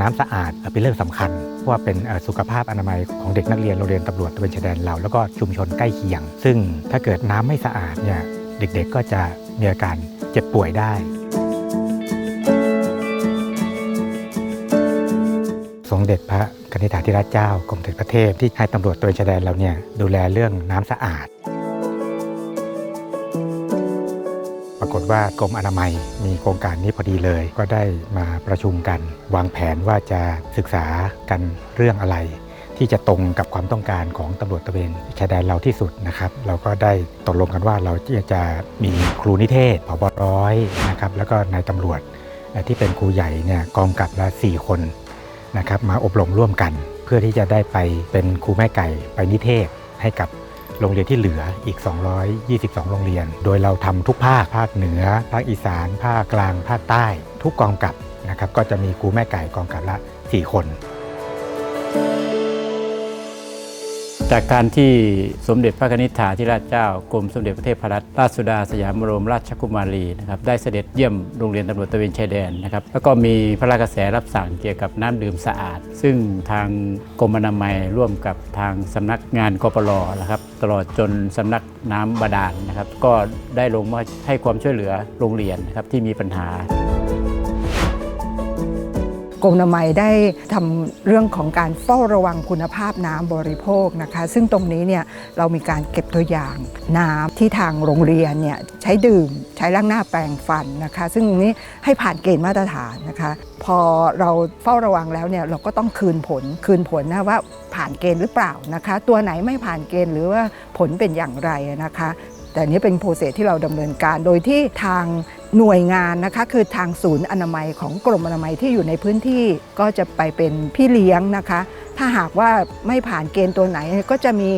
น้ำสะอาดเป็นเรื่องสำคัญเพราะว่าเป็นสุขภาพอนามัยของเด็กนักเรียนโรงเรียนตำรวจตะเวนชายแดนเราแล้วก็ชุมชนใกล้เคียง ซึ่งถ้าเกิดน้ำไม่สะอาดเนี่ยเด็กๆก็จะมีอาการเจ็บป่วยได้ สมเด็จพระกนิษฐาธิราชเจ้ากรมเถึงประเทศที่ให้ตำรวจตระเวนชายแดนเราเนี่ยดูแลเรื่องน้ำสะอาดากฏว่ากรมอนามัยมีโครงการนี้พอดีเลย ก็ได้มาประชุมกัน วางแผนว่าจะศึกษากันเรื่องอะไร ที่จะตรงกับความต้องการของตำรวจตะเวนชายแดนเราที่สุดนะครับ เราก็ได้ตกลงกันว่าเราจะมีครูนิเทศผบร้อยนะครับแล้วก็นายตำรวจที่เป็นครูใหญ่เนี่ยกองกับละ4 คนนะครับมาอบรมร่วมกัน เพื่อที่จะได้ไปเป็นครูแม่ไก่ไปนิเทศให้กับ โรงเรียนที่เหลืออีก 222 โรงเรียน โดยเราทำทุกภาค ภาคเหนือ ภาคอีสาน ภาคกลาง ภาคใต้ ทุกกองกับนะครับ ก็จะมีครูแม่ไก่กองกับละ 4 คน จากการที่สมเด็จพระนิษฐาธิราชเจ้ากรมสมเด็จพระเทพรัตนราชสุดาสยามบรมราชกุมารีนะครับได้เสด็จเยี่ยมโรงเรียนตำรวจตระเวนชายแดนนะครับแล้วก็มีพระราชกระแสรับสั่งเกี่ยวกับน้ำดื่มสะอาด ซึ่งทางกรมอนามัยร่วมกับทางสำนักงานกปรนะครับตลอดจนสำนักน้ำบาดาลนะครับก็ได้ลงมาให้ความช่วยเหลือโรงเรียนนะครับที่มีปัญหา กรมอนามัยได้ทำเรื่องของการเฝ้าระวังคุณภาพน้ำบริโภคนะคะ ซึ่งตรงนี้เนี่ยเรามีการเก็บตัวอย่างน้ำที่ทางโรงเรียนเนี่ยใช้ดื่ม ใช้ล้างหน้าแปรงฟันนะคะ ซึ่งตรงนี้ให้ผ่านเกณฑ์มาตรฐานนะคะ พอเราเฝ้าระวังแล้วเนี่ยเราก็ต้องคืนผลคืนผลนะว่าผ่านเกณฑ์หรือเปล่านะคะ ตัวไหนไม่ผ่านเกณฑ์หรือว่าผลเป็นอย่างไรนะคะ แต่นนี้เป็นโปรเซสที่เราดำเนินการโดยที่ทาง หน่วยงานนะคะคือทางศูนย์อนามัยของกรมอนามัยที่อยู่ในพื้นที่ก็จะไปเป็นพี่เลี้ยงนะคะ ถ้าหากว่าไม่ผ่านเกณฑ์ตัวไหนก็จะมี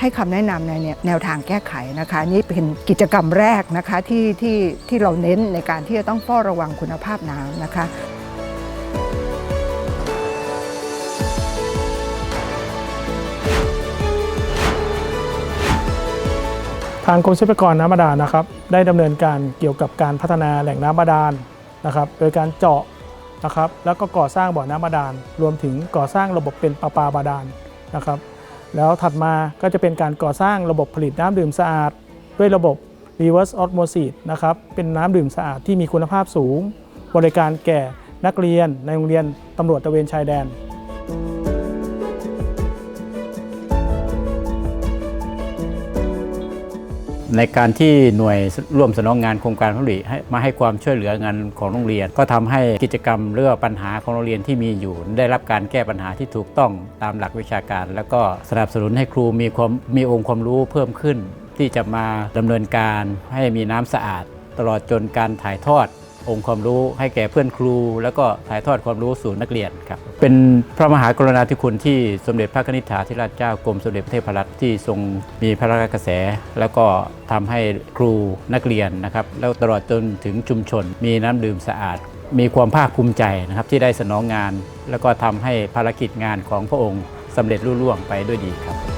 ให้คำแนะนำในแนวทางแก้ไขนะคะ นี่เป็นกิจกรรมแรกนะคะที่ที่ที่เราเน้นในการที่จะต้องเฝ้าระวังคุณภาพน้ำนะคะ ทางกรมทรัพยากรน้ำบาดาลนะครับ ได้ดำเนินการเกี่ยวกับการพัฒนาแหล่งน้ำบาดาลนะครับ โดยการเจาะนะครับ แล้วก็ก่อสร้างบ่อน้ำบาดาล รวมถึงก่อสร้างระบบเป็นประปาบาดาลนะครับ แล้วถัดมาก็จะเป็นการก่อสร้างระบบผลิตน้ำดื่มสะอาด ด้วยระบบ reverse osmosis นะครับ เป็นน้ำดื่มสะอาดที่มีคุณภาพสูง บริการแก่นักเรียนในโรงเรียนตำรวจตะเวนชายแดน ในการที่หน่วยร่วมสนองงานโครงการผลิตให้มาให้ความช่วยเหลืองานของโรงเรียน ก็ทำให้กิจกรรมเรื่องปัญหาของโรงเรียนที่มีอยู่ ได้รับการแก้ปัญหาที่ถูกต้องตามหลักวิชาการ แล้วก็สนับสนุนให้ครูมีความมีองค์ความรู้เพิ่มขึ้น ที่จะมาดำเนินการให้มีน้ำสะอาด ตลอดจนการถ่ายทอด องค์ความรู้ให้แก่เพื่อนครู แล้วก็ถ่ายทอดความรู้สู่นักเรียนครับเป็นพระมหากรุณาธิคุณที่สมเด็จพระนิษฐาธิราชเจ้ากรมสมเด็จพระเทพรัตน์ที่ทรงมีพระราชกระแส แล้วก็ทำให้ครูนักเรียนนะครับแล้วตลอดจนถึงชุมชน มีน้ำดื่มสะอาด มีความภาคภูมิใจนะครับที่ได้สนองงาน แล้วก็ทำให้ภารกิจงานของพระองค์สำเร็จรุ่ล่วงไปด้วยดีครับ